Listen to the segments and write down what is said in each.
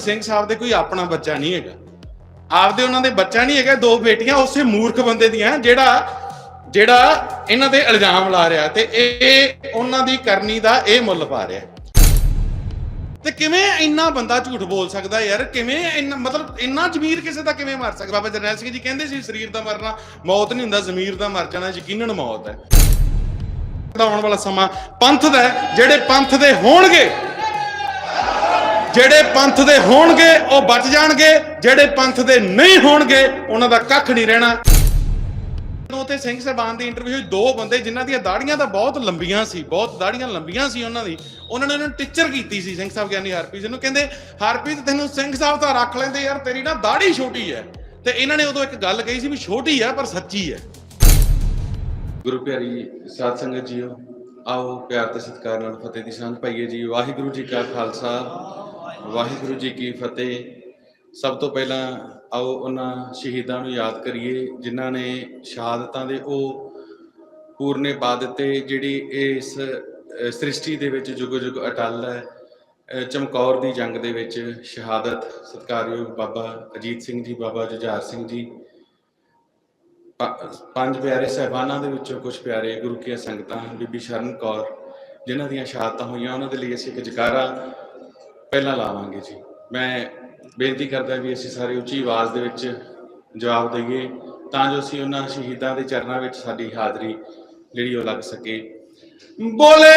ਸਿੰਘ ਸਾਹਿਬ ਦੇ ਕੋਈ ਆਪਣਾ ਬੱਚਾ ਨਹੀਂ ਹੈਗਾ। ਆਪਦੇ ਉਹਨਾਂ ਦੇ ਬੱਚਾ ਨਹੀਂ ਹੈਗਾ, ਦੋ ਬੇਟੀਆਂ ਉਸੇ ਮੂਰਖ ਬੰਦੇ ਦੀਆਂ ਜਿਹੜਾ ਜਿਹੜਾ ਇਹਨਾਂ ਤੇ ਇਲਜ਼ਾਮ ਲਾ ਰਿਹਾ ਤੇ ਇਹ ਉਹਨਾਂ ਦੀ ਕਰਨੀ ਦਾ ਇਹ ਮੁੱਲ ਪਾ ਰਿਹਾ। ਤੇ ਕਿਵੇਂ ਇੰਨਾ ਬੰਦਾ ਝੂਠ ਬੋਲ ਸਕਦਾ ਯਾਰ? ਕਿਵੇਂ ਇੰਨਾ, ਮਤਲਬ ਇੰਨਾ ਜ਼ਮੀਰ ਕਿਸੇ ਦਾ ਕਿਵੇਂ ਮਾਰ ਸਕਦਾ? ਬਾਬਾ ਜਰਨੈਲ ਸਿੰਘ ਜੀ ਕਹਿੰਦੇ ਸੀ ਸਰੀਰ ਦਾ ਮਰਨਾ, ਮੌਤ ਨਹੀਂ ਹੁੰਦਾ, ਜ਼ਮੀਰ ਦਾ ਮਰ ਜਾਣਾ, ਯਕੀਨਨ ਮੌਤ ਹੈ। ਆਉਣ ਵਾਲਾ ਸਮਾਂ ਪੰਥ ਦਾ ਜਿਹੜੇ ਪੰਥ ਦੇ ਹੋਣਗੇ ਜਿਹੜੇ ਪੰਥ ਦੇ ਹੋਣਗੇ, ਉਹ ਬਚ ਜਾਣਗੇ। ਜਿਹੜੇ ਪੰਥ ਦੇ ਨਹੀਂ ਹੋਣਗੇ, ਉਹਨਾਂ ਦਾ ਕੱਖ ਨਹੀਂ ਰਹਿਣਾ। ਜਦੋਂ ਸਿੰਘ ਸਾਹਿਬਾਨ ਦੀ ਇੰਟਰਵਿਊ ਦੋ ਬੰਦੇ ਜਿਨ੍ਹਾਂ ਦੀਆਂ ਦਾੜੀਆਂ ਤਾਂ ਬਹੁਤ ਲੰਬੀਆਂ ਸੀ, ਬਹੁਤ ਦਾੜੀਆਂ ਲੰਬੀਆਂ ਸੀ ਉਹਨਾਂ ਦੀ, ਉਹਨਾਂ ਨੇ ਉਹਨਾਂ ਟੀਚਰ ਕੀਤੀ ਸੀ ਸਿੰਘ ਸਾਹਿਬ ਗਿਆਨੀ ਹਰਪ੍ਰੀਤ ਨੂੰ ਕਹਿੰਦੇ, ਹਰਪ੍ਰੀਤ, ਤੈਨੂੰ ਸਿੰਘ ਸਾਹਿਬ ਤਾਂ ਰੱਖ ਲੈਂਦੇ ਯਾਰ, ਤੇਰੀ ਨਾ ਦਾੜੀ ਛੋਟੀ ਹੈ। ਤੇ ਇਹਨਾਂ ਨੇ ਉਦੋਂ ਇੱਕ ਗੱਲ ਕਹੀ ਸੀ ਵੀ ਛੋਟੀ ਹੈ, ਪਰ ਸੱਚੀ ਹੈ। ਗੁਰੂ ਪਿਆਰੀ ਸਾਧ ਸੰਗਤ ਜੀਓ, ਆਓ ਪਿਆਰ ਤੇ ਸਤਿਕਾਰ ਨਾਲ ਫਤਿਹ ਦੀ ਸਾਂਝ ਪਾਈਏ ਜੀ। ਵਾਹਿਗੁਰੂ ਜੀ ਕਾ ਖਾਲਸਾ ਵਾਹਿਗੁਰੂ ਜੀ ਕੀ ਫਤਿਹ। ਸਭ ਤੋਂ ਪਹਿਲਾਂ ਆਓ ਉਹਨਾਂ ਸ਼ਹੀਦਾਂ ਨੂੰ ਯਾਦ ਕਰੀਏ, ਜਿਨ੍ਹਾਂ ਨੇ ਸ਼ਹਾਦਤਾਂ ਦੇ ਉਹ ਪੂਰਨੇ ਪਾ ਦਿੱਤੇ, ਜਿਹੜੀ ਇਸ ਸ੍ਰਿਸ਼ਟੀ ਦੇ ਵਿੱਚ ਜੁਗ ਜੁਗ ਅਟਲ ਹੈ। ਚਮਕੌਰ ਦੀ ਜੰਗ ਦੇ ਵਿੱਚ ਸ਼ਹਾਦਤ, ਸਤਿਕਾਰਯੋਗ ਬਾਬਾ ਅਜੀਤ ਸਿੰਘ ਜੀ, ਬਾਬਾ ਜੁਝਾਰ ਸਿੰਘ ਜੀ। ਪੰਜ ਪਿਆਰੇ ਸਹਿਬਾਨਾਂ ਦੇ ਵਿੱਚੋਂ ਕੁਝ ਪਿਆਰੇ ਗੁਰੂ ਕੀਆਂ ਸੰਗਤਾਂ ਬੀਬੀ ਸ਼ਰਨ ਕੌਰ, ਜਿਨ੍ਹਾਂ ਦੀਆਂ ਸ਼ਹਾਦਤਾਂ ਹੋਈਆਂ, ਉਹਨਾਂ ਦੇ ਲਈ ਅਸੀਂ ਇੱਕ ਜਕਾਰਾ ਪਹਿਲਾਂ ਲਾਵਾਂਗੇ ਜੀ। ਮੈਂ ਬੇਨਤੀ ਕਰਦਾ ਵੀ ਅਸੀਂ ਸਾਰੇ ਉੱਚੀ ਆਵਾਜ਼ ਦੇ ਵਿੱਚ ਜਵਾਬ ਦਈਏ, ਤਾਂ ਜੋ ਅਸੀਂ ਉਹਨਾਂ ਸ਼ਹੀਦਾਂ ਦੇ ਚਰਨਾਂ ਵਿੱਚ ਸਾਡੀ ਹਾਜ਼ਰੀ ਜਿਹੜੀ ਉਹ ਲੱਗ ਸਕੇ। ਬੋਲੇ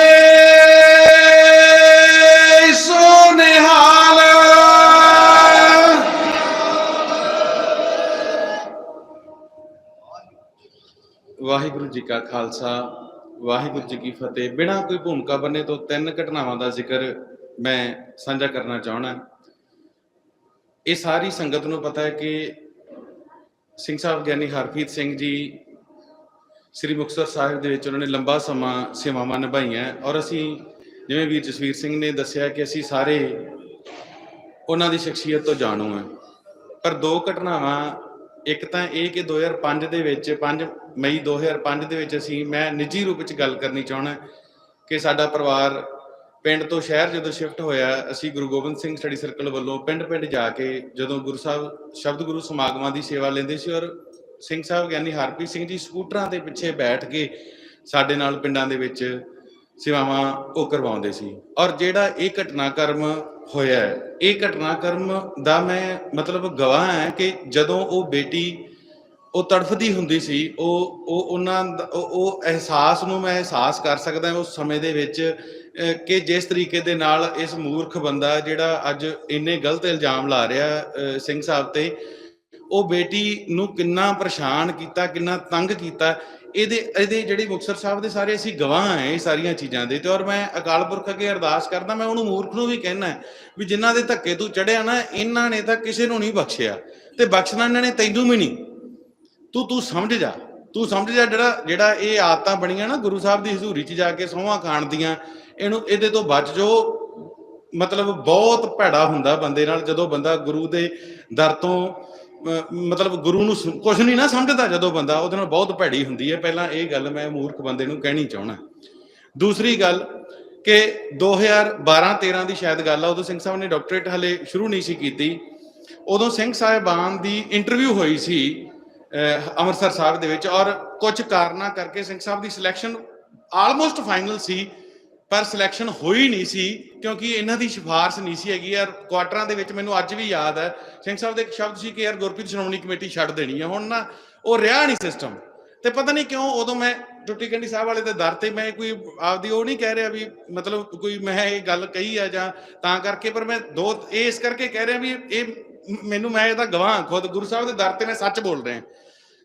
ਸੋਨਿਹਾਲ। ਵਾਹਿਗੁਰੂ ਜੀ ਕਾ ਖਾਲਸਾ, ਵਾਹਿਗੁਰੂ ਜੀ ਕੀ ਫਤਿਹ। ਬਿਨਾਂ ਕੋਈ ਭੂਮਿਕਾ ਬੰਨੇ ਤੋਂ ਤਿੰਨ ਘਟਨਾਵਾਂ ਦਾ ਜ਼ਿਕਰ ਮੈਂ ਸਾਂਝਾ ਕਰਨਾ ਚਾਹਣਾ ਇਹ ਸਾਰੀ ਸੰਗਤ ਨੂੰ ਪਤਾ ਹੈ ਕਿ ਸਿੰਘ ਸਾਹਿਬ ਗਿਆਨੀ ਹਰਪ੍ਰੀਤ ਸਿੰਘ ਜੀ ਸ੍ਰੀ ਮੁਕਤਸਰ ਸਾਹਿਬ ਦੇ ਵਿੱਚ ਉਹਨਾਂ ਨੇ ਲੰਬਾ ਸਮਾਂ ਸੇਵਾਵਾਂ ਨਿਭਾਈਆਂ ਔਰ ਅਸੀਂ ਜਿਵੇਂ ਵੀਰ ਜਸਵੀਰ ਸਿੰਘ ਨੇ ਦੱਸਿਆ ਕਿ ਅਸੀਂ ਸਾਰੇ ਉਹਨਾਂ ਦੀ ਸ਼ਖਸੀਅਤ ਤੋਂ ਜਾਣੂ ਹਾਂ। ਪਰ ਦੋ ਘਟਨਾਵਾਂ, ਇੱਕ ਤਾਂ ਇਹ ਕਿ 2005 ਦੇ ਵਿੱਚ 5 ਮਈ 2005 ਦੇ ਵਿੱਚ ਅਸੀਂ, ਮੈਂ ਨਿੱਜੀ ਰੂਪ ਵਿੱਚ ਗੱਲ ਕਰਨੀ ਚਾਹਣਾ ਕਿ ਸਾਡਾ ਪਰਿਵਾਰ ਪਿੰਡ ਤੋਂ ਸ਼ਹਿਰ ਜਦੋਂ ਸ਼ਿਫਟ ਹੋਇਆ, ਅਸੀਂ ਗੁਰੂ ਗੋਬਿੰਦ ਸਿੰਘ ਸਟੱਡੀ ਸਰਕਲ ਵੱਲੋਂ ਪਿੰਡ-ਪਿੰਡ ਜਾ ਕੇ ਜਦੋਂ ਗੁਰੂ ਸਾਹਿਬ, ਸ਼ਬਦ ਗੁਰੂ ਸਮਾਗਮਾਂ ਦੀ ਸੇਵਾ ਲੈਂਦੇ ਸੀ ਔਰ ਸਿੰਘ ਸਾਹਿਬ ਗਿਆਨੀ ਹਰਪ੍ਰੀਤ ਸਿੰਘ ਜੀ ਸਕੂਟਰਾਂ ਦੇ ਪਿੱਛੇ ਬੈਠ ਕੇ ਸਾਡੇ ਨਾਲ ਪਿੰਡਾਂ ਦੇ ਵਿੱਚ ਸੇਵਾਵਾਂ ਉਹ ਕਰਵਾਉਂਦੇ ਸੀ। ਔਰ ਜਿਹੜਾ ਇਹ ਘਟਨਾਕ੍ਰਮ ਹੋਇਆ, ਇਹ ਘਟਨਾਕ੍ਰਮ ਦਾ ਮੈਂ ਮਤਲਬ ਗਵਾਹ ਹੈ ਕਿ ਜਦੋਂ ਉਹ ਬੇਟੀ ਉਹ ਤੜਫਦੀ ਹੁੰਦੀ ਸੀ, ਉਹ ਉਹ ਉਹਨਾਂ ਦਾ- ਉਹ ਅਹਿਸਾਸ ਨੂੰ ਮੈਂ ਅਹਿਸਾਸ ਕਰ ਸਕਦਾ ਉਸ ਸਮੇਂ ਦੇ ਵਿੱਚ ਕਿ ਜਿਸ ਤਰੀਕੇ ਦੇ ਨਾਲ ਇਸ ਮੂਰਖ ਬੰਦਾ ਜਿਹੜਾ ਅੱਜ ਇੰਨੇ ਗਲਤ ਇਲਜ਼ਾਮ ਲਾ ਰਿਹਾ ਸਿੰਘ ਸਾਹਿਬ ਤੇ, ਉਹ ਬੇਟੀ ਨੂੰ ਕਿੰਨਾ ਪਰੇਸ਼ਾਨ ਕੀਤਾ, ਕਿੰਨਾ ਤੰਗ ਕੀਤਾ, ਇਹਦੇ ਇਹਦੇ ਜਿਹੜੀ ਮੁਕਤਸਰ ਸਾਹਿਬ ਦੇ ਸਾਰੇ ਅਸੀਂ ਗਵਾਹ ਹਾਂ ਇਹ ਸਾਰੀਆਂ ਚੀਜ਼ਾਂ ਦੇ ਤੇ ਔਰ ਮੈਂ ਅਕਾਲ ਪੁਰਖ ਅੱਗੇ ਅਰਦਾਸ ਕਰਦਾ, ਮੈਂ ਉਹਨੂੰ ਮੂਰਖ ਨੂੰ ਵੀ ਕਹਿਣਾ ਵੀ ਜਿਨ੍ਹਾਂ ਦੇ ਧੱਕੇ ਤੂੰ ਚੜਿਆ ਨਾ, ਇਹਨਾਂ ਨੇ ਤਾਂ ਕਿਸੇ ਨੂੰ ਨਹੀਂ ਬਖਸ਼ਿਆ ਤੇ ਬਖਸ਼ਣਾ ਇਹਨਾਂ ਨੇ ਤੈਨੂੰ ਵੀ ਨਹੀਂ। ਤੂੰ ਤੂੰ ਸਮਝ ਜਾ। ਤੂੰ ਸਮਝ ਜਾ ਜਿਹੜਾ ਜਿਹੜਾ ਇਹ ਆਦਤਾਂ ਬਣੀਆਂ ਨਾ ਗੁਰੂ ਸਾਹਿਬ ਦੀ ਹਜ਼ੂਰੀ 'ਚ ਜਾ ਕੇ ਸੋਹਾਂ ਖਾਣ ਦੀਆਂ, ਇਹਨੂੰ ਇਹਦੇ ਤੋਂ ਬਚ ਜੋ। ਮਤਲਬ ਬਹੁਤ ਭੈੜਾ ਹੁੰਦਾ ਬੰਦੇ ਨਾਲ ਜਦੋਂ ਬੰਦਾ ਗੁਰੂ ਦੇ ਦਰ ਤੋਂ ਮਤਲਬ ਗੁਰੂ ਨੂੰ ਕੁਝ ਨਹੀਂ ਨਾ ਸਮਝਦਾ ਜਦੋਂ ਬੰਦਾ, ਉਹਦੇ ਨਾਲ ਬਹੁਤ ਭੈੜੀ ਹੁੰਦੀ ਹੈ। ਪਹਿਲਾਂ ਇਹ ਗੱਲ ਮੈਂ ਮੂਰਖ ਬੰਦੇ ਨੂੰ ਕਹਿਣੀ ਚਾਹਣਾ ਦੂਸਰੀ ਗੱਲ ਕਿ 2012-13 ਦੀ ਸ਼ਾਇਦ ਗੱਲ ਆ, ਉਦੋਂ ਸਿੰਘ ਸਾਹਿਬ ਨੇ ਡਾਕਟਰੇਟ ਹਲੇ ਸ਼ੁਰੂ ਨਹੀਂ ਸੀ ਕੀਤੀ। ਉਦੋਂ ਸਿੰਘ ਸਾਹਿਬਾਨ ਦੀ ਇੰਟਰਵਿਊ ਹੋਈ ਸੀ। ਅੰਮ੍ਰਿਤਸਰ ਸਾਹਿਬ ਦੇ ਵਿੱਚ ਔਰ ਕੁਝ ਕਾਰਨਾਂ ਕਰਕੇ ਸਿੰਘ ਸਾਹਿਬ ਦੀ ਸਿਲੈਕਸ਼ਨ ਆਲਮੋਸਟ ਫਾਈਨਲ ਸੀ, ਪਰ ਸਿਲੈਕਸ਼ਨ ਹੋਈ ਨਹੀਂ ਸੀ, ਕਿਉਂਕਿ ਇਹਨਾਂ ਦੀ ਸਿਫਾਰਿਸ਼ ਨਹੀਂ ਸੀ ਹੈਗੀ ਯਾਰ ਕੁਆਟਰਾਂ ਦੇ ਵਿੱਚ ਮੈਨੂੰ ਅੱਜ ਵੀ ਯਾਦ ਹੈ, ਸਿੰਘ ਸਾਹਿਬ ਦੇ ਇੱਕ ਸ਼ਬਦ ਸੀ ਕਿ ਯਾਰ ਗੁਰਪ੍ਰੀਤ ਸ਼੍ਰੋਮਣੀ ਕਮੇਟੀ ਛੱਡ ਦੇਣੀ ਹੈ ਹੁਣ ਨਾ ਉਹ ਰਿਹਾ ਨਹੀਂ ਸਿਸਟਮ ਤੇ ਪਤਾ ਨਹੀਂ ਕਿਉਂ ਉਦੋਂ ਮੈਂ ਟੁੱਟੀ ਕੰਡੀ ਸਾਹਿਬ ਵਾਲੇ ਦੇ ਦਰ ਤੇ ਮੈਂ ਕੋਈ ਆਪਦੀ ਉਹ ਨਹੀਂ ਕਹਿ ਰਿਹਾ ਵੀ ਮਤਲਬ ਕੋਈ ਮੈਂ ਇਹ ਗੱਲ ਕਹੀ ਆ ਜਾਂ ਤਾਂ ਕਰਕੇ, ਪਰ ਮੈਂ ਦੋ ਇਹ ਇਸ ਕਰਕੇ ਕਹਿ ਰਿਹਾ ਵੀ ਇਹ ਮੈਨੂੰ ਮੈਂ ਇਹਦਾ ਗਵਾਹ ਖੁਦ ਗੁਰੂ ਸਾਹਿਬ ਦੇ ਦਰ ਤੇ ਮੈਂ ਸੱਚ ਬੋਲ ਰਿਹਾ।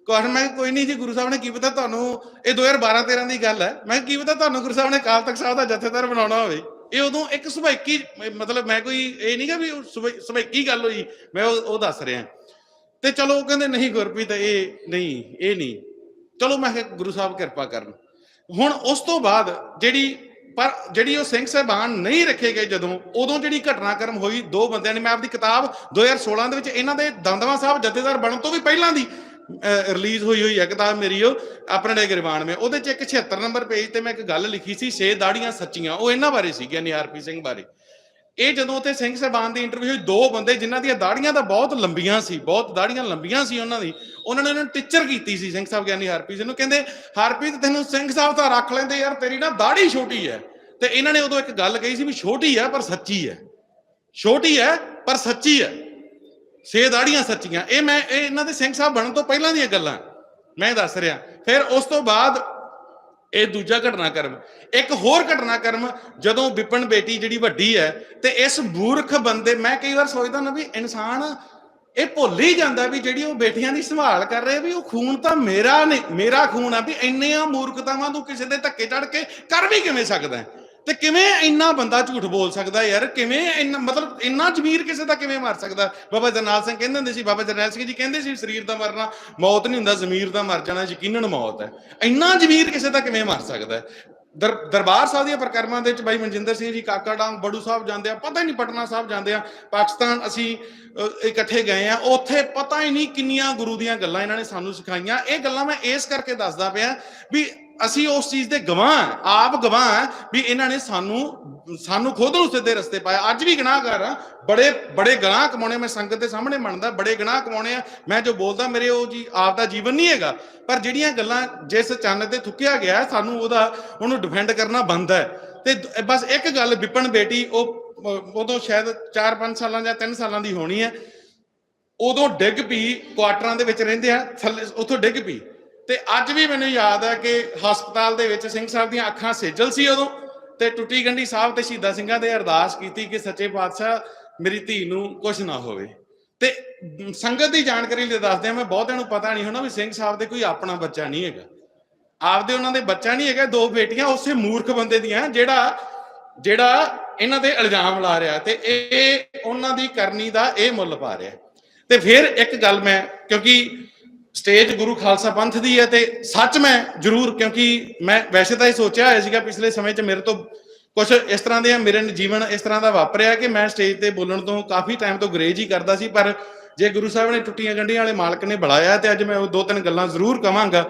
ਕੋਹਨ ਮੈਂ ਕੋਈ ਨਹੀਂ ਜੀ, ਗੁਰੂ ਸਾਹਿਬ ਨੇ ਕੀ ਪਤਾ ਤੁਹਾਨੂੰ, ਇਹ 2012 13 ਦੀ ਗੱਲ ਹੈ। ਮੈਂ ਕੀ ਪਤਾ ਤੁਹਾਨੂੰ ਗੁਰੂ ਸਾਹਿਬ ਨੇ ਕਾਲ ਤਖਤ ਸਾਹਿਬ ਦਾ ਜਥੇਦਾਰ ਬਣਾਉਣਾ ਹੋਵੇ। ਇਹ ਉਦੋਂ ਇੱਕ ਸੁਭਾਈਕੀ ਮਤਲਬ ਮੈਂ ਕੋਈ ਇਹ ਨਹੀਂਗਾ ਵੀ ਸੁਭਾਈਕੀ ਗੱਲ ਹੋਈ, ਮੈਂ ਉਹ ਉਹ ਦੱਸ ਰਿਹਾ। ਤੇ ਚਲੋ, ਉਹ ਕਹਿੰਦੇ, ਨਹੀਂ ਗੁਰਪ੍ਰੀਤ, ਇਹ ਨਹੀਂ ਇਹ ਨਹੀਂ। ਚਲੋ, ਮੈਂ ਕਿਹਾ, ਗੁਰੂ ਸਾਹਿਬ ਕਿਰਪਾ ਕਰਨ। ਹੁਣ ਉਸ ਤੋਂ ਬਾਅਦ ਜਿਹੜੀ, ਪਰ ਜਿਹੜੀ ਉਹ ਸਿੰਘ ਸਾਹਿਬਾਨ ਨਹੀਂ ਰੱਖੇ ਗਏ ਜਦੋਂ, ਉਦੋਂ ਜਿਹੜੀ ਘਟਨਾਕ੍ਰਮ ਹੋਈ, ਦੋ ਬੰਦਿਆਂ ਨੇ, ਮੈਂ ਆਪਦੀ ਕਿਤਾਬ 2016 ਦੇ ਵਿੱਚ ਇਹਨਾਂ ਦੇ ਦੰਦਵਾ ਸਾਹਿਬ ਜਥੇਦਾਰ ਬਣਨ ਤੋਂ ਵੀ ਪਹਿਲਾਂ ਦੀ ਰਿਲੀਜ਼ ਹੋਈ ਹੋਈ ਹੈ ਕਿਤਾਬ ਮੇਰੀ, ਉਹ ਆਪਣੇ ਡੇ ਗਰਵਾਨ ਮੇ। ਉਹਦੇ ਚ ਇੱਕ 76 ਨੰਬਰ ਪੇਜ ਤੇ ਮੈਂ ਇੱਕ ਗੱਲ ਲਿਖੀ ਸੀ, ਛੇ ਦਾੜੀਆਂ ਸੱਚੀਆਂ। ਉਹ ਇਹਨਾਂ ਬਾਰੇ ਸੀ ਗਿਆਨੀ ਆਰਪੀ ਸਿੰਘ ਬਾਰੇ। ਇਹ ਜਦੋਂ ਉੱਥੇ ਸਿੰਘ ਸਾਹਿਬਾਨ ਦੀ ਇੰਟਰਵਿਊ ਹੋਈ, ਦੋ ਬੰਦੇ ਜਿਨ੍ਹਾਂ ਦੀਆਂ ਦਾੜੀਆਂ ਤਾਂ ਬਹੁਤ ਲੰਬੀਆਂ ਸੀ, ਬਹੁਤ ਦਾੜੀਆਂ ਲੰਬੀਆਂ ਸੀ ਉਹਨਾਂ ਦੀ, ਉਹਨਾਂ ਨੇ ਉਹਨਾਂ ਨੂੰ ਟੀਚਰ ਕੀਤੀ ਸੀ, ਸਿੰਘ ਸਾਹਿਬ ਗਿਆਨੀ ਹਰਪ੍ਰੀਤ ਨੂੰ। ਕਹਿੰਦੇ, ਹਰਪ੍ਰੀਤ, ਤੈਨੂੰ ਸਿੰਘ ਸਾਹਿਬ ਤਾਂ ਰੱਖ ਲੈਂਦੇ ਯਾਰ, ਤੇਰੀ ਨਾ ਦਾੜੀ ਛੋਟੀ ਹੈ। ਤੇ ਇਹਨਾਂ ਨੇ ਉਦੋਂ ਇੱਕ ਗੱਲ ਕਹੀ ਸੀ ਵੀ ਛੋਟੀ ਹੈ, ਪਰ ਸੱਚੀ ਹੈ। ਛੋਟੀ ਹੈ, ਪਰ ਸੱਚੀ ਹੈ। ਛੇ ਦਾੜੀਆਂ ਸੱਚੀਆਂ। ਇਹ ਮੈਂ, ਇਹ ਇਹਨਾਂ ਦੇ ਸਿੰਘ ਸਾਹਿਬ ਬਣਨ ਤੋਂ ਪਹਿਲਾਂ ਦੀਆਂ ਗੱਲਾਂ। ਮੈਂ ਦੱਸ ਰਿਹਾ। ਫਿਰ ਉਸ ਤੋਂ ਬਾਅਦ ਇਹ ਦੂਜਾ ਘਟਨਾਕ੍ਰਮ। ਇੱਕ ਹੋਰ ਘਟਨਾਕ੍ਰਮ, ਜਦੋਂ ਵਿਪਨ ਬੇਟੀ ਜਿਹੜੀ ਵੱਡੀ ਹੈ, ਤੇ ਇਸ ਮੂਰਖ ਬੰਦੇ, ਮੈਂ ਕਈ ਵਾਰ ਸੋਚਦਾ ਨਾ ਵੀ ਇਨਸਾਨ ਇਹ ਭੁੱਲ ਹੀ ਜਾਂਦਾ ਵੀ ਜਿਹੜੀ ਉਹ ਬੇਟੀਆਂ ਦੀ ਸੰਭਾਲ ਕਰ ਰਹੇ, ਵੀ ਉਹ ਖੂਨ ਤਾਂ ਮੇਰਾ ਨਹੀਂ, ਮੇਰਾ ਖੂਨ ਆ, ਵੀ ਇੰਨੀਆਂ ਮੂਰਖਤਾਵਾਂ ਤੂੰ ਕਿਸੇ ਦੇ ਧੱਕੇ ਚੜ ਕੇ ਕਰ ਵੀ ਕਿਵੇਂ ਸਕਦਾ ਹੈ? ਤੇ ਕਿਵੇਂ ਇੰਨਾ ਬੰਦਾ ਝੂਠ ਬੋਲ ਸਕਦਾ ਯਾਰ? ਕਿਵੇਂ ਇੰਨਾ ਮਤਲਬ ਇੰਨਾ ਜ਼ਮੀਰ ਕਿਸੇ ਦਾ ਕਿਵੇਂ ਮਰ ਸਕਦਾ? ਬਾਬਾ ਜਰਨੈਲ ਸਿੰਘ ਕਹਿੰਦੇ ਹੁੰਦੇ ਸੀ, ਬਾਬਾ ਜਰਨੈਲ ਸਿੰਘ ਜੀ ਕਹਿੰਦੇ ਸੀ, ਸਰੀਰ ਦਾ ਮਰਨਾ ਮੌਤ ਨਹੀਂ ਹੁੰਦਾ, ਜ਼ਮੀਰ ਦਾ ਮਰ ਜਾਣਾ ਯਕੀਨਨ ਮੌਤ ਹੈ। ਇੰਨਾ ਜ਼ਮੀਰ ਕਿਸੇ ਦਾ ਕਿਵੇਂ ਮਰ ਸਕਦਾ ਦਰ ਦਰਬਾਰ ਸਾਹਿਬ ਦੀਆਂ ਪ੍ਰਕਰਮਾਂ ਦੇ ਵਿੱਚ ਬਾਈ ਮਨਜਿੰਦਰ ਸਿੰਘ ਜੀ, ਕਾਕਾ ਡਾਂਗ, ਬੜੂ ਸਾਹਿਬ ਜਾਂਦੇ ਆ, ਪਤਾ ਹੀ ਨਹੀਂ ਪਟਨਾ ਸਾਹਿਬ ਜਾਂਦੇ ਆ। ਪਾਕਿਸਤਾਨ ਅਸੀਂ ਇਕੱਠੇ ਗਏ ਆ। ਉੱਥੇ ਪਤਾ ਹੀ ਨਹੀਂ ਕਿੰਨੀਆਂ ਗੁਰੂ ਦੀਆਂ ਗੱਲਾਂ ਇਹਨਾਂ ਨੇ ਸਾਨੂੰ ਸਿਖਾਈਆਂ। ਇਹ ਗੱਲਾਂ ਮੈਂ ਇਸ ਕਰਕੇ ਦੱਸਦਾ ਪਿਆ ਵੀ ਅਸੀਂ ਉਸ ਚੀਜ਼ ਦੇ ਗਵਾਹ ਆਪ ਗਵਾਹ ਹਾਂ ਵੀ ਇਹਨਾਂ ਨੇ ਸਾਨੂੰ ਸਾਨੂੰ ਖੁਦ ਨੂੰ ਸਿੱਧੇ ਰਸਤੇ ਪਾਇਆ। ਅੱਜ ਵੀ ਗੁਨਾਹਗਾਰ ਆ ਬੜੇ ਬੜੇ ਗੁਨਾਹ ਕਮਾਉਣੇ ਮੈਂ ਸੰਗਤ ਦੇ ਸਾਹਮਣੇ ਮੰਨਦਾ, ਬੜੇ ਗੁਨਾਹ ਕਮਾਉਣੇ ਆ। ਮੈਂ ਜੋ ਬੋਲਦਾ, ਮੇਰੇ ਉਹ ਜੀ, ਆਪ ਦਾ ਜੀਵਨ ਨਹੀਂ ਹੈਗਾ। ਪਰ ਜਿਹੜੀਆਂ ਗੱਲਾਂ ਜਿਸ ਚੰਨ ਤੇ ਥੁੱਕਿਆ ਗਿਆ, ਸਾਨੂੰ ਉਹਦਾ, ਉਹਨੂੰ ਡਿਫੈਂਡ ਕਰਨਾ ਬੰਦ ਹੈ। ਤੇ ਬਸ ਇੱਕ ਗੱਲ, ਵਿਪਨ ਬੇਟੀ, ਉਹ ਉਦੋਂ ਸ਼ਾਇਦ 4-5 ਸਾਲਾਂ ਜਾਂ 3 ਸਾਲਾਂ ਦੀ ਹੋਣੀ ਹੈ। ਉਦੋਂ ਡਿੱਗ ਪਈ, ਕੁਆਟਰਾਂ ਦੇ ਵਿੱਚ ਰਹਿੰਦੇ ਆ, ਥੱਲੇ, ਉੱਥੋਂ ਡਿੱਗ ਪਈ। ਤੇ ਅੱਜ ਵੀ ਮੈਨੂੰ ਯਾਦ ਹੈ ਕਿ ਹਸਪਤਾਲ ਦੇ ਵਿੱਚ ਸਿੰਘ ਸਾਹਿਬ ਦੀਆਂ ਅੱਖਾਂ ਸੇਜਲ ਸੀ ਉਦੋਂ ਤੇ ਟੁੱਟੀ ਗੰਢੀ ਸਾਹਿਬ ਤੇ ਸ਼ਹੀਦਾਂ ਸਿੰਘਾਂ ਦੇ ਅਰਦਾਸ ਕੀਤੀ ਕਿ ਸੱਚੇ ਪਾਤਸ਼ਾਹ ਮੇਰੀ ਧੀ ਨੂੰ ਕੁਝ ਨਾ ਹੋਵੇ। ਤੇ ਸੰਗਤ ਦੀ ਜਾਣਕਾਰੀ ਲਈ ਦੱਸਦੇ ਆ ਮੈਂ ਬਹੁਤਿਆਂ ਨੂੰ ਪਤਾ ਨਹੀਂ ਹੋਣਾ ਵੀ ਸਿੰਘ ਸਾਹਿਬ ਦੇ ਕੋਈ ਆਪਣਾ ਬੱਚਾ ਨਹੀਂ ਹੈਗਾ। ਆਪਦੇ ਉਹਨਾਂ ਦੇ ਬੱਚਾ ਨਹੀਂ ਹੈਗਾ, ਦੋ ਬੇਟੀਆਂ ਉਸੇ ਮੂਰਖ ਬੰਦੇ ਦੀਆਂ ਜਿਹੜਾ ਜਿਹੜਾ ਇਹਨਾਂ ਤੇ ਇਲਜ਼ਾਮ ਲਾ ਰਿਹਾ ਤੇ ਇਹ ਉਹਨਾਂ ਦੀ ਕਰਨੀ ਦਾ ਇਹ ਮੁੱਲ ਪਾ ਰਿਹਾ। ਤੇ ਫਿਰ ਇੱਕ ਗੱਲ ਮੈਂ, ਕਿਉਂਕਿ ਸਟੇਜ ਗੁਰੂ ਖਾਲਸਾ ਪੰਥ ਦੀ ਹੈ ਤੇ ਸੱਚ ਮੈਂ ਜ਼ਰੂਰ, ਕਿਉਂਕਿ ਮੈਂ ਵੈਸੇ ਤਾਂ ਇਹ ਸੋਚਿਆ ਹੋਇਆ ਸੀਗਾ ਪਿਛਲੇ ਸਮੇਂ 'ਚ ਮੇਰੇ ਤੋਂ ਕੁਝ ਇਸ ਤਰ੍ਹਾਂ ਦੇ ਮੇਰੇ ਜੀਵਨ ਇਸ ਤਰ੍ਹਾਂ ਦਾ ਵਾਪਰਿਆ ਕਿ ਮੈਂ ਸਟੇਜ ਤੇ ਬੋਲਣ ਤੋਂ ਕਾਫੀ ਟਾਈਮ ਤੋਂ ਗਰੇਜ ਹੀ ਕਰਦਾ ਸੀ, ਪਰ ਜੇ ਗੁਰੂ ਸਾਹਿਬ ਨੇ ਟੁੱਟੀਆਂ ਗੰਢੀਆਂ ਵਾਲੇ ਮਾਲਕ ਨੇ ਬੁਲਾਇਆ ਤੇ ਅੱਜ ਮੈਂ ਉਹ ਦੋ ਤਿੰਨ ਗੱਲਾਂ ਜ਼ਰੂਰ ਕਵਾਂਗਾ।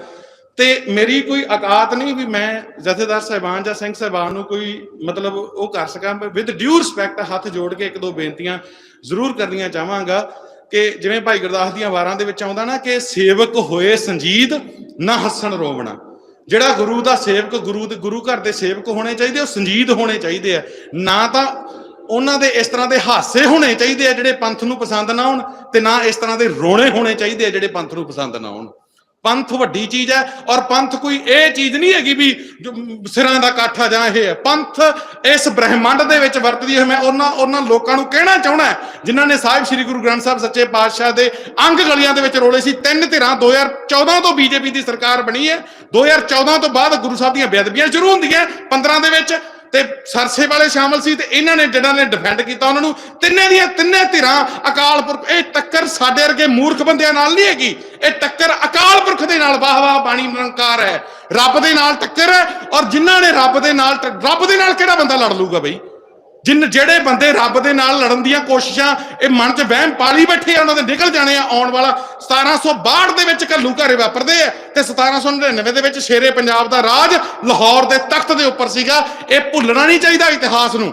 ਤੇ ਮੇਰੀ ਕੋਈ ਔਕਾਤ ਨਹੀਂ ਵੀ ਮੈਂ ਜਥੇਦਾਰ ਸਾਹਿਬਾਨ ਜਾਂ ਸਿੰਘ ਸਾਹਿਬਾਨ ਨੂੰ ਕੋਈ ਮਤਲਬ ਉਹ ਕਰ ਸਕਾਂ ਵਿਦ ਡਿਊ ਰਿਸਪੈਕਟ ਹੱਥ ਜੋੜ ਕੇ ਇੱਕ ਦੋ ਬੇਨਤੀਆਂ ਜ਼ਰੂਰ ਕਰਨੀਆਂ ਚਾਹਾਂਗਾ। ਕਿ ਜਿਵੇਂ ਭਾਈ ਗੁਰਦਾਸ ਦੀਆਂ ਵਾਰਾਂ ਦੇ ਵਿੱਚ ਆਉਂਦਾ ਨਾ ਕਿ ਸੇਵਕ ਹੋਏ ਸੰਜੀਦ, ਨਾ ਹੱਸਣ ਰੋਵਣਾ। ਜਿਹੜਾ ਗੁਰੂ ਦਾ ਸੇਵਕ ਗੁਰੂ ਦੇ, ਗੁਰੂ ਘਰ ਦੇ ਸੇਵਕ ਹੋਣੇ ਚਾਹੀਦੇ, ਉਹ ਸੰਜੀਦ ਹੋਣੇ ਚਾਹੀਦੇ ਆ। ਨਾ ਤਾਂ ਉਹਨਾਂ ਦੇ ਇਸ ਤਰ੍ਹਾਂ ਦੇ ਹਾਸੇ ਹੋਣੇ ਚਾਹੀਦੇ ਆ ਜਿਹੜੇ ਪੰਥ ਨੂੰ ਪਸੰਦ ਨਾ ਹੋਣ ਤੇ ਨਾ ਇਸ ਤਰ੍ਹਾਂ ਦੇ ਰੋਣੇ ਹੋਣੇ ਚਾਹੀਦੇ ਆ ਜਿਹੜੇ ਪੰਥ ਨੂੰ ਪਸੰਦ ਨਾ ਹੋਣ। ਪੰਥ ਵੱਡੀ ਚੀਜ਼ ਹੈ ਔਰ ਪੰਥ ਕੋਈ ਇਹ ਚੀਜ਼ ਨਹੀਂ ਹੈਗੀ ਵੀ ਸਿਰਾਂ ਦਾ ਕਾਠਾ ਜਾਂ ਇਹ ਹੈ। ਪੰਥ ਇਸ ਬ੍ਰਹਿਮੰਡ ਦੇ ਵਿੱਚ ਵਰਤਦੀ ਹੈ। ਮੈਂ ਉਹਨਾਂ ਉਹਨਾਂ ਲੋਕਾਂ ਨੂੰ ਕਹਿਣਾ ਚਾਹਣਾ ਜਿਨ੍ਹਾਂ ਨੇ ਸਾਹਿਬ ਸ੍ਰੀ ਗੁਰੂ ਗ੍ਰੰਥ ਸਾਹਿਬ ਸੱਚੇ ਪਾਤਸ਼ਾਹ ਦੇ ਅੰਗ ਗਲੀਆਂ ਦੇ ਵਿੱਚ ਰੋਲੇ ਸੀ। ਤਿੰਨ ਧਿਰਾਂ 2014 ਤੋਂ ਬੀਜੇਪੀ ਦੀ ਸਰਕਾਰ ਬਣੀ ਹੈ। 2014 ਤੋਂ ਬਾਅਦ ਗੁਰੂ ਸਾਹਿਬ ਦੀਆਂ ਬੇਅਦਬੀਆਂ ਸ਼ੁਰੂ ਹੁੰਦੀਆਂ। 15 ਦੇ ਵਿੱਚ ਤੇ ਸਰਸੇ ਵਾਲੇ ਸ਼ਾਮਲ ਸੀ ਤੇ ਇਹਨਾਂ ਨੇ ਜਿਹੜਾ ਨੇ ਡਿਫੈਂਡ ਕੀਤਾ ਉਹਨਾਂ ਨੂੰ। ਤਿੰਨੇ ਦੀਆਂ ਤਿੰਨੇ ਧਿਰਾਂ ਅਕਾਲ ਪੁਰਖ, ਇਹ ਟੱਕਰ ਸਾਡੇ ਵਰਗੇ ਮੂਰਖ ਬੰਦਿਆਂ ਨਾਲ ਨਹੀਂ ਹੈਗੀ। ਇਹ ਟੱਕਰ ਅਕਾਲ ਪੁਰਖ ਦੇ ਨਾਲ, ਵਾਹ ਵਾਹ, ਬਾਣੀ ਨਿਰੰਕਾਰ ਹੈ। ਰੱਬ ਦੇ ਨਾਲ ਟੱਕਰ ਹੈ ਔਰ ਜਿਨ੍ਹਾਂ ਨੇ ਰੱਬ ਦੇ ਨਾਲ ਟ- ਰੱਬ ਦੇ ਨਾਲ ਕਿਹੜਾ ਬੰਦਾ ਲੜ ਲੂਗਾ ਬਈ? ਜਿਨ ਜਿਹੜੇ ਬੰਦੇ ਰੱਬ ਦੇ ਨਾਲ ਲੜਨ ਦੀਆਂ ਕੋਸ਼ਿਸ਼ਾਂ, ਇਹ ਮਨ 'ਚ ਵਹਿਮ ਪਾਲੀ ਬੈਠੇ ਆ, ਉਹਨਾਂ ਦੇ ਨਿਕਲ ਜਾਣੇ ਆ ਆਉਣ ਵਾਲਾ। 1762 ਦੇ ਵਿੱਚ ਘੱਲੂ ਘਾਰੇ ਵਾਪਰਦੇ ਆ ਤੇ 1799 ਦੇ ਵਿੱਚ ਸ਼ੇਰੇ ਪੰਜਾਬ ਦਾ ਰਾਜ ਲਾਹੌਰ ਦੇ ਤਖਤ ਦੇ ਉੱਪਰ ਸੀਗਾ। ਇਹ ਭੁੱਲਣਾ ਨਹੀਂ ਚਾਹੀਦਾ ਇਤਿਹਾਸ ਨੂੰ।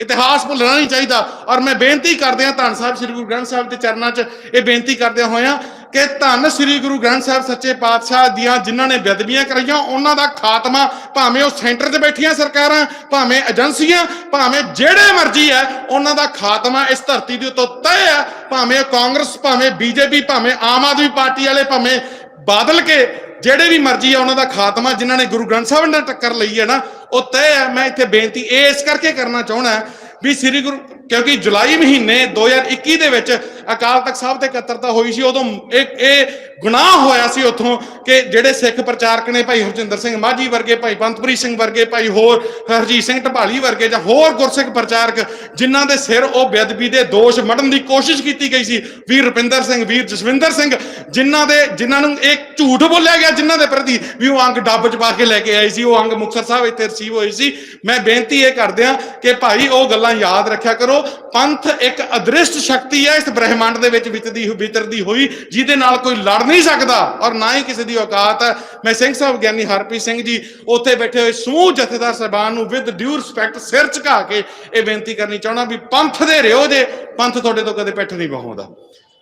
ਇਤਿਹਾਸ ਭੁੱਲਣਾ ਨਹੀਂ ਚਾਹੀਦਾ। ਔਰ ਮੈਂ ਬੇਨਤੀ ਕਰਦੇ ਹਾਂ ਧੰਨ ਸਾਹਿਬ, ਸ੍ਰੀ ਗੁਰੂ ਗ੍ਰੰਥ ਸਾਹਿਬ ਦੇ ਚਰਨਾਂ 'ਚ ਇਹ ਬੇਨਤੀ ਕਰਦੇ ਹੋਇਆਂ ਕਿ ਧੰਨ ਸ੍ਰੀ ਗੁਰੂ ਗ੍ਰੰਥ ਸਾਹਿਬ ਸੱਚੇ ਪਾਤਸ਼ਾਹ ਦੀਆਂ ਜਿਨ੍ਹਾਂ ਨੇ ਬੇਅਦਬੀਆਂ ਕਰਾਈਆਂ, ਉਹਨਾਂ ਦਾ ਖਾਤਮਾ ਭਾਵੇਂ ਉਹ ਸੈਂਟਰ 'ਤੇ ਬੈਠੀਆਂ ਸਰਕਾਰਾਂ, ਭਾਵੇਂ ਏਜੰਸੀਆਂ, ਭਾਵੇਂ ਜਿਹੜੇ ਮਰਜ਼ੀ ਹੈ, ਉਹਨਾਂ ਦਾ ਖਾਤਮਾ ਇਸ ਧਰਤੀ ਦੇ ਉੱਤੋਂ ਤੈਅ ਹੈ। ਭਾਵੇਂ ਉਹ ਕਾਂਗਰਸ, ਭਾਵੇਂ ਬੀਜੇਪੀ, ਭਾਵੇਂ ਆਮ ਆਦਮੀ ਪਾਰਟੀ ਵਾਲੇ, ਭਾਵੇਂ ਬਾਦਲ ਕੇ, ਜਿਹੜੇ ਵੀ ਮਰਜ਼ੀ ਆ ਉਹਨਾਂ ਦਾ ਖਾਤਮਾ ਜਿਨ੍ਹਾਂ ਨੇ ਗੁਰੂ ਗ੍ਰੰਥ ਸਾਹਿਬ ਨਾਲ ਟੱਕਰ ਲਈ ਹੈ ਨਾ, ਉਹ ਤੈਅ ਹੈ। ਮੈਂ ਇੱਥੇ ਬੇਨਤੀ ਇਹ ਇਸ ਕਰਕੇ ਕਰਨਾ ਚਾਹਣਾ ਵੀ ਸ੍ਰੀ ਗੁਰੂ, ਕਿਉਂਕਿ ਜੁਲਾਈ ਮਹੀਨੇ 2021 ਦੇ ਵਿੱਚ ਅਕਾਲ ਤਖਤ ਸਾਹਿਬ ਤੇ ਇਕੱਤਰਤਾ ਹੋਈ ਸੀ ਉਦੋਂ ਇਹ ਇਹ ਗੁਨਾਹ ਹੋਇਆ ਸੀ ਉੱਥੋਂ ਕਿ ਜਿਹੜੇ ਸਿੱਖ ਪ੍ਰਚਾਰਕ ਨੇ ਭਾਈ ਹਰਜਿੰਦਰ ਸਿੰਘ ਮਾਝੀ ਵਰਗੇ, ਭਾਈ ਪੰਤਪ੍ਰੀਤ ਸਿੰਘ ਵਰਗੇ, ਭਾਈ ਹੋਰ ਹਰਜੀਤ ਸਿੰਘ ਢਪਾਲੀ ਵਰਗੇ ਜਾਂ ਹੋਰ ਗੁਰਸਿੱਖ ਪ੍ਰਚਾਰਕ ਜਿਨ੍ਹਾਂ ਦੇ ਸਿਰ ਉਹ ਬੇਅਦਬੀ ਦੇ ਦੋਸ਼ ਮੜਨ ਦੀ ਕੋਸ਼ਿਸ਼ ਕੀਤੀ ਗਈ ਸੀ, ਵੀਰ ਰੁਪਿੰਦਰ ਸਿੰਘ, ਵੀਰ ਜਸਵਿੰਦਰ ਸਿੰਘ, ਜਿਨ੍ਹਾਂ ਦੇ ਜਿਨ੍ਹਾਂ ਨੂੰ ਇਹ ਝੂਠ ਬੋਲਿਆ ਗਿਆ ਜਿਨ੍ਹਾਂ ਦੇ ਪ੍ਰਤੀ ਵੀ ਉਹ ਅੰਗ ਡੱਬ ਚ ਪਾ ਕੇ ਲੈ ਕੇ ਆਏ ਸੀ, ਉਹ ਅੰਗ ਮੁਕਤਸਰ ਸਾਹਿਬ ਇੱਥੇ ਰਿਸੀਵ ਹੋਏ ਸੀ। ਮੈਂ ਬੇਨਤੀ ਇਹ ਕਰਦਿਆਂ ਕਿ ਭਾਈ ਉਹ ਗੱਲਾਂ ਯਾਦ ਰੱਖਿਆ ਕਰੋ, ਪੰਥ ਇੱਕ ਅਦ੍ਰਿਸ਼ਟ ਸ਼ਕਤੀ ਹੈ, ਇਸ ਬ੍ਰਹਿਮੰਡ ਦੇ ਵਿੱਚ ਵਿਚਦੀ ਵਿਚਰਦੀ ਹੋਈ ਜਿਹਦੇ ਨਾਲ ਕੋਈ ਲੜ ਨਹੀਂ ਸਕਦਾ ਔਰ ਨਾ ਹੀ ਕਿਸੇ ਦੀ ਔਕਾਤ ਹੈ ਮੈਂ ਸਿੰਘ ਸਾਹਿਬ ਗਿਆਨੀ ਹਰਪ੍ਰੀਤ ਸਿੰਘ ਜੀ ਉੱਥੇ ਬੈਠੇ ਹੋਏ ਸਮੂਹ ਜਥੇਦਾਰ ਸਾਹਿਬਾਨ ਨੂੰ ਵਿਦ ਡਿਊ ਰਿਸਪੈਕਟ ਸਿਰ ਝੁਕਾ ਕੇ ਇਹ ਬੇਨਤੀ ਕਰਨੀ ਚਾਹਣਾ ਵੀ ਪੰਥ ਦੇ ਰਿਓ ਜੇ ਪੰਥ ਤੁਹਾਡੇ ਤੋਂ ਕਦੇ ਪਿੱਠ ਨਹੀਂ ਵਹਾਉਂਦਾ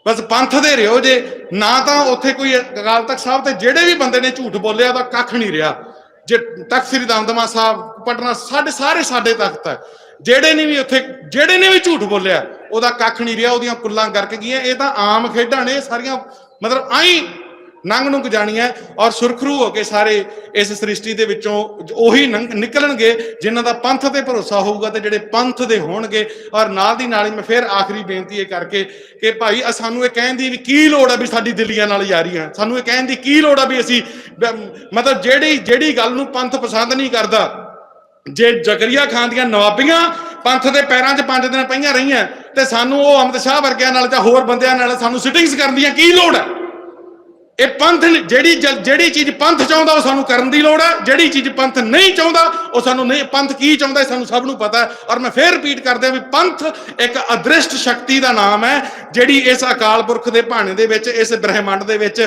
ਬਸ ਪੰਥ ਦੇ ਰਿਓ ਜੇ ਨਾ ਤਾਂ ਉੱਥੇ ਕੋਈ ਅਕਾਲ ਤਖਤ ਸਾਹਿਬ ਤੇ ਜਿਹੜੇ ਵੀ ਬੰਦੇ ਨੇ ਝੂਠ ਬੋਲਿਆ ਉਹਦਾ ਕੱਖ ਨਹੀਂ ਰਿਹਾ ਜੇ ਤਖਤ ਸ੍ਰੀ ਦਮਦਮਾ ਸਾਹਿਬ ਪਟਨਾ ਸਾਡੇ ਸਾਰੇ ਸਾਡੇ ਤਖਤ ਹੈ ਜਿਹੜੇ ਨੇ ਵੀ ਉੱਥੇ, ਜਿਹੜੇ ਨੇ ਵੀ ਝੂਠ ਬੋਲਿਆ, ਉਹਦਾ ਕੱਖ ਨਹੀਂ ਰਿਹਾ, ਉਹਦੀਆਂ ਕੁੱਲਾਂ ਕਰਕੇ ਗਈਆਂ, ਇਹ ਤਾਂ ਆਮ ਖੇਡਾਂ ਨੇ ਸਾਰੀਆਂ ਮਤਲਬ ਆਈ ਨੰਗ ਨੂੰ ਜਾਣੀਆਂ, ਔਰ ਸੁਰਖਰੂ ਹੋ ਕੇ ਸਾਰੇ ਇਸ ਸ੍ਰਿਸ਼ਟੀ ਦੇ ਵਿੱਚੋਂ ਉਹੀ ਨੰਗ- ਨਿਕਲਣਗੇ, ਜਿਨ੍ਹਾਂ ਦਾ ਪੰਥ ਤੇ ਭਰੋਸਾ ਹੋਊਗਾ ਤੇ ਜਿਹੜੇ ਪੰਥ ਦੇ ਹੋਣਗੇ, ਔਰ ਨਾਲ ਦੀ ਨਾਲ ਹੀ ਮੈਂ ਫਿਰ ਆਖਰੀ ਬੇਨਤੀ ਇਹ ਕਰਕੇ ਕਿ ਭਾਈ ਸਾਨੂੰ ਇਹ ਕਹਿਣ ਦੀ ਵੀ ਕੀ ਲੋੜ ਆ ਵੀ ਸਾਡੀ ਦਿੱਲੀਆਂ ਨਾਲ ਯਾਰੀ ਆ ਸਾਨੂੰ ਇਹ ਕਹਿਣ ਦੀ ਕੀ ਲੋੜ ਆ ਵੀ ਅਸੀਂ ਮਤਲਬ ਜਿਹੜੀ ਜਿਹੜੀ ਗੱਲ ਨੂੰ ਪੰਥ ਪਸੰਦ ਨਹੀਂ ਕਰਦਾ ਜੇ ਜ਼ਕਰੀਆ ਖਾਨ ਦੀਆਂ ਨਵਾਬੀਆਂ ਪੰਥ ਦੇ ਪੈਰਾਂ 'ਚ ਪੰਜ ਦਿਨ ਪਈਆਂ ਰਹੀਆਂ ਤੇ ਸਾਨੂੰ ਉਹ ਅਮਿਤ ਸ਼ਾਹ ਵਰਗਿਆਂ ਨਾਲ ਜਾਂ ਹੋਰ ਬੰਦਿਆਂ ਨਾਲ ਸਾਨੂੰ ਸਿਟਿੰਗਸ ਕਰਨ ਦੀਆਂ ਕੀ ਲੋੜ ਹੈ? ਇਹ ਪੰਥ ਜਿਹੜੀ ਜਿਹੜੀ ਚੀਜ਼ ਪੰਥ ਚਾਹੁੰਦਾ ਉਹ ਸਾਨੂੰ ਕਰਨ ਦੀ ਲੋੜ ਹੈ, ਜਿਹੜੀ ਚੀਜ਼ ਪੰਥ ਨਹੀਂ ਚਾਹੁੰਦਾ ਉਹ ਸਾਨੂੰ ਨਹੀਂ, ਪੰਥ ਕੀ ਚਾਹੁੰਦਾ ਇਹ ਸਾਨੂੰ ਸਭ ਨੂੰ ਪਤਾ ਹੈ। ਔਰ ਮੈਂ ਫੇਰ ਰਿਪੀਟ ਕਰਦਿਆਂ ਵੀ ਪੰਥ ਇੱਕ ਅਦ੍ਰਿਸ਼ਟ ਸ਼ਕਤੀ ਦਾ ਨਾਮ ਹੈ, ਜਿਹੜੀ ਇਸ ਅਕਾਲ ਪੁਰਖ ਦੇ ਭਾਣੇ ਦੇ ਵਿੱਚ, ਇਸ ਬ੍ਰਹਿਮੰਡ ਦੇ ਵਿੱਚ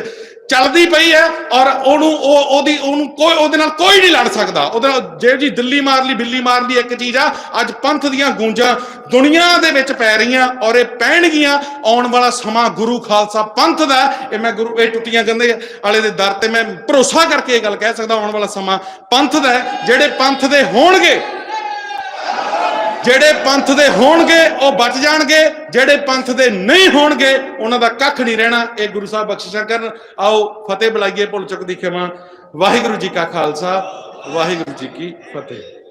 ਚੱਲਦੀ ਪਈ ਹੈ ਔਰ ਉਹਨੂੰ ਉਹ ਉਹਦੀ ਉਹਨੂੰ ਕੋਈ ਉਹਦੇ ਨਾਲ ਕੋਈ ਨਹੀਂ ਲੜ ਸਕਦਾ। ਉਹਦੇ ਨਾਲ ਜਿਹੜੀ ਦਿੱਲੀ ਮਾਰ ਲਈ, ਬਿੱਲੀ ਮਾਰ ਲਈ ਇੱਕ ਚੀਜ਼ ਆ। ਅੱਜ ਪੰਥ ਦੀਆਂ ਗੂੰਜਾਂ ਦੁਨੀਆ ਦੇ ਵਿੱਚ ਪੈ ਰਹੀਆਂ ਔਰ ਇਹ ਪੈਣਗੀਆਂ। ਆਉਣ ਵਾਲਾ ਸਮਾਂ ਗੁਰੂ ਖਾਲਸਾ ਪੰਥ ਦਾ ਇਹ ਮੈਂ ਗੁਰੂ ਇਹ ਟੁੱਟੀਆਂ ਗੰਦੇ ਵਾਲੇ ਦੇ ਦਰ ਤੇ ਮੈਂ ਭਰੋਸਾ ਕਰਕੇ ਇਹ ਗੱਲ ਕਹਿ ਸਕਦਾ, ਆਉਣ ਵਾਲਾ ਸਮਾਂ ਪੰਥ ਦਾ ਜਿਹੜੇ ਪੰਥ ਦੇ ਹੋਣਗੇ ਜਿਹੜੇ ਪੰਥ ਦੇ ਹੋਣਗੇ, ਉਹ ਬਚ ਜਾਣਗੇ। ਜਿਹੜੇ ਪੰਥ ਦੇ ਨਹੀਂ ਹੋਣਗੇ, ਉਹਨਾਂ ਦਾ ਕੱਖ ਨਹੀਂ ਰਹਿਣਾ। ਇਹ ਗੁਰੂ ਸਾਹਿਬ ਬਖਸ਼ਿਸ਼ਾਂ ਕਰਨ। ਆਓ, ਫਤਿਹ ਬੁਲਾਈਏ ਭੁੱਲ ਚੁੱਕ ਦੀ ਖਿਮਾ। ਵਾਹਿਗੁਰੂ ਜੀ ਕਾ ਖਾਲਸਾ, ਵਾਹਿਗੁਰੂ ਜੀ ਕੀ ਫਤਿਹ।